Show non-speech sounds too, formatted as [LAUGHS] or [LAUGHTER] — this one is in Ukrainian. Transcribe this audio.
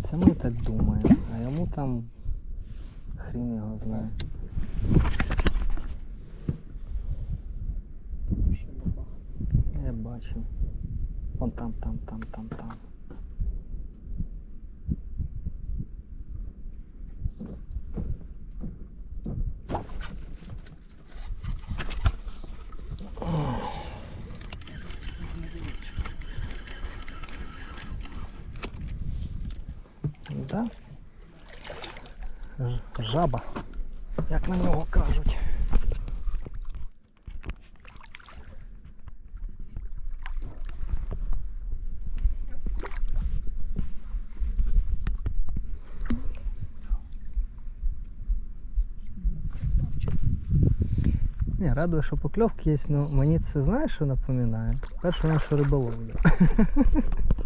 Це ми так думаємо, а йому там хрін його знає. Я бачу. Вон там, там, там, там, там. Да? Жаба, як на нього кажуть. Не, радує, що покльовки є, але мені це знаєш, що напоминає? Першу нашу риболовлю. [LAUGHS]